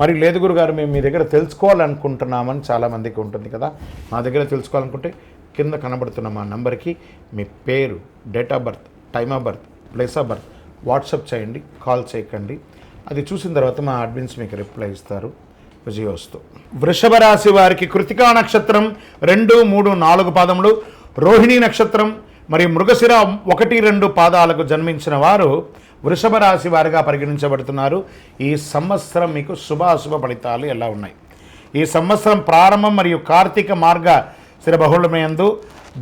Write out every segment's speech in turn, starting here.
మరి లేదు గురుగారు మేము మీ దగ్గర తెలుసుకోవాలనుకుంటున్నామని చాలామందికి ఉంటుంది కదా. మా దగ్గర తెలుసుకోవాలనుకుంటే కింద కనబడుతున్న మా నంబర్కి మీ పేరు date of birth time of birth place of birth WhatsApp చేయండి కాల్ చేయకండి. అది చూసిన తర్వాత మా అడ్మిన్స్ మీకు రిప్లై ఇస్తారు. విజయోస్తు. వృషభ రాశి వారికి కృతికా నక్షత్రం రెండు మూడు నాలుగు పాదములు రోహిణి నక్షత్రం మరియు మృగశిర ఒకటి రెండు పాదాలకు జన్మించిన వారు వృషభ రాశి వారిగా పరిగణించబడుతున్నారు. ఈ సంవత్సరం మీకు శుభాశుభ ఫలితాలు ఎలా ఉన్నాయి? ఈ సంవత్సరం ప్రారంభం మరియు కార్తీక మార్గ స్థిరబహుళమయందు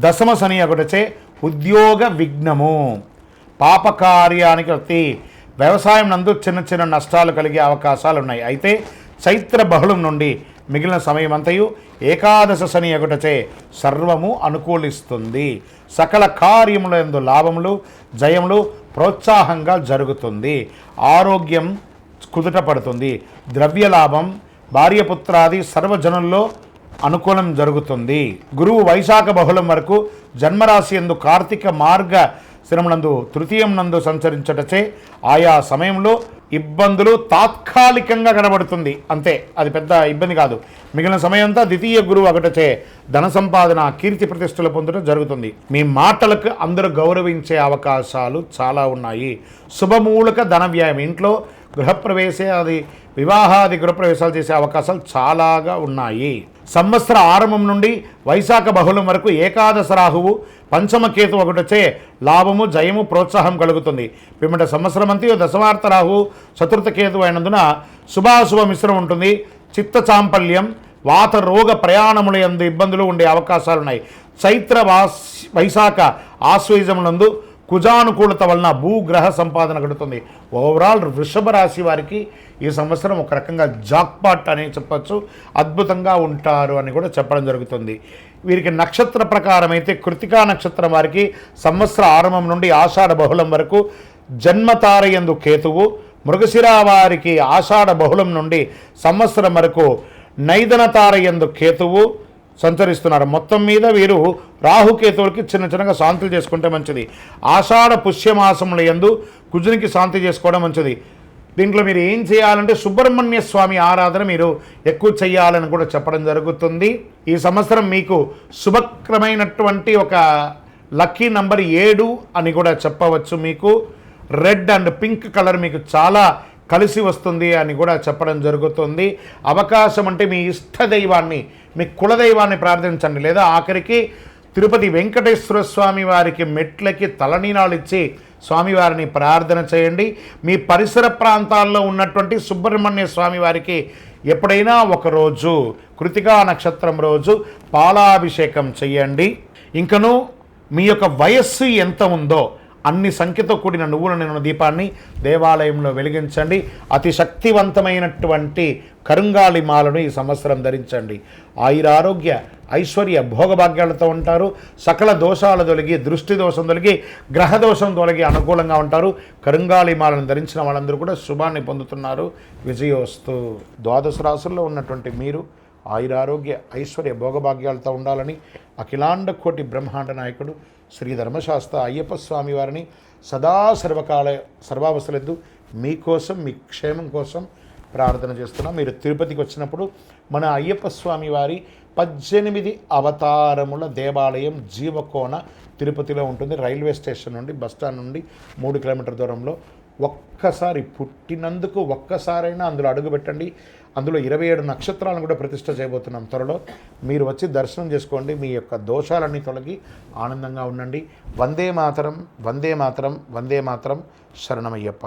దశమ శని ఒకటచే ఉద్యోగ విఘ్నము. పాపకార్యానికి వచ్చి వ్యవసాయం నందు చిన్న చిన్న నష్టాలు కలిగే అవకాశాలు ఉన్నాయి. అయితే చైత్ర బహుళం నుండి మిగిలిన సమయమంతయు ఏకాదశ శని ఎగుటచే సర్వము అనుకూలిస్తుంది. సకల కార్యముల ఎందు లాభములు జయములు ప్రోత్సాహంగా జరుగుతుంది. ఆరోగ్యం కుదుట పడుతుంది ద్రవ్య లాభం భార్యపుత్రాది సర్వజనుల్లో అనుకూలం జరుగుతుంది. గురువు వైశాఖ బహుళం వరకు జన్మరాశి ఎందు కార్తీక మార్గ స్థిరమునందు తృతీయం నందు సంచరించటచే ఆయా సమయంలో ఇబ్బందులు తాత్కాలికంగా కనబడుతుంది. అంతే అది పెద్ద ఇబ్బంది కాదు. మిగిలిన సమయంతా ద్వితీయ గురువు ఒకటచే ధన సంపాదన కీర్తి ప్రతిష్టలు పొందడం జరుగుతుంది. మీ మాటలకు అందరూ గౌరవించే అవకాశాలు చాలా ఉన్నాయి. శుభమూలక ధన వ్యాయం. ఇంట్లో గృహప్రవేశ అది వివాహాది గృహప్రవేశాలు చేసే అవకాశాలు చాలాగా ఉన్నాయి. సంవత్సర ఆరంభం నుండి వైశాఖ బహుళం వరకు ఏకాదశ రాహువు పంచమకేతు ఒకటొచ్చే లాభము జయము ప్రోత్సాహం కలుగుతుంది. పిమ్మట సంవత్సరం అంతా దశమార్త రాహువు చతుర్థ కేతు అయినందున శుభాశుభ మిశ్రం ఉంటుంది. చిత్త చాంపల్యం వాత రోగ ప్రయాణముల ఎందు ఇబ్బందులు ఉండే అవకాశాలు ఉన్నాయి చైత్ర వాస్ వైశాఖ ఆశ్వయుజములందు కుజానుకూలత వలన భూగ్రహ సంపాదన గడుతుంది ఓవరాల్ వృషభ రాశి వారికి ఈ సంవత్సరం ఒక రకంగా జాక్పాట్ అని చెప్పచ్చు అద్భుతంగా ఉంటారు అని కూడా చెప్పడం జరుగుతుంది. వీరికి నక్షత్ర ప్రకారం అయితే కృతికా నక్షత్రం వారికి సంవత్సర ఆరంభం నుండి ఆషాఢ బహుళం వరకు జన్మతారయందు కేతువు మృగశిర వారికి ఆషాఢ బహుళం నుండి సంవత్సరం వరకు నైదన తారయందు కేతువు సంచరిస్తున్నారు. మొత్తం మీద వీరు రాహుకేతువులకి చిన్న చిన్నగా శాంతులు చేసుకుంటే మంచిది. ఆషాఢ పుష్యమాసముల యందు కుజునికి శాంతి చేసుకోవడం మంచిది. దీంట్లో మీరు ఏం చేయాలంటే సుబ్రహ్మణ్య స్వామి ఆరాధన మీరు ఎక్కువ చేయాలని కూడా చెప్పడం జరుగుతుంది. ఈ సంవత్సరం మీకు శుభక్రమైనటువంటి ఒక లక్కీ నంబర్ ఏడు అని కూడా చెప్పవచ్చు మీకు. రెడ్ అండ్ పింక్ కలర్ మీకు చాలా కలిసి వస్తుంది అని కూడా చెప్పడం జరుగుతుంది. అవకాశం అంటే మీ ఇష్ట దైవాన్ని మీ కులదైవాన్ని ప్రార్థించండి. లేదా ఆఖరికి తిరుపతి వెంకటేశ్వర స్వామి వారికి మెట్లకి తలనీనాలు ఇచ్చి స్వామివారిని ప్రార్థన చేయండి. మీ పరిసర ప్రాంతాల్లో ఉన్నటువంటి సుబ్రహ్మణ్య స్వామివారికి ఎప్పుడైనా ఒకరోజు కృతికా నక్షత్రం రోజు పాలాభిషేకం చేయండి. ఇంకను మీ యొక్క వయస్సు ఎంత ఉందో అన్ని సంఖ్యతో కూడిన నువ్వుల నిన్న దీపాన్ని దేవాలయంలో వెలిగించండి. అతి శక్తివంతమైనటువంటి కరుంగాళి మాలను ఈ సంవత్సరం ధరించండి. ఆయురారోగ్య ఐశ్వర్య భోగభాగ్యాలతో ఉంటారు. సకల దోషాలు తొలగి దృష్టి దోషం తొలగి గ్రహ దోషం తొలగి అనుకూలంగా ఉంటారు. కరుంగాళి మాలను ధరించిన వాళ్ళందరూ కూడా శుభాన్ని పొందుతున్నారు. విజయోస్తు. ద్వాదశ రాసుల్లో ఉన్నటువంటి మీరు ఆయురారోగ్య ఐశ్వర్య భోగభాగ్యాలతో ఉండాలని అఖిలాండ కోటి బ్రహ్మాండ నాయకుడు శ్రీ ధర్మశాస్త్ర అయ్యప్ప స్వామి వారిని సదా సర్వకాల సర్వావస్థలందు మీకోసం మీ క్షేమం కోసం ప్రార్థన చేస్తున్నాం. మీరు తిరుపతికి వచ్చినప్పుడు మన అయ్యప్ప స్వామి వారి పద్దెనిమిది అవతారముల దేవాలయం జీవకోన తిరుపతిలో ఉంటుంది. రైల్వే స్టేషన్ నుండి బస్టాండ్ నుండి మూడు కిలోమీటర్ దూరంలో ఒక్కసారి పుట్టినందుకు ఒక్కసారైనా అందులో అడుగుపెట్టండి. అందులో ఇరవై ఏడు నక్షత్రాలను కూడా ప్రతిష్ట చేయబోతున్నాం త్వరలో. మీరు వచ్చి దర్శనం చేసుకోండి మీ యొక్క దోషాలన్నీ తొలగి ఆనందంగా ఉండండి. వందే మాతరం వందే మాతరం వందే మాతరం శరణమయ్యప్ప.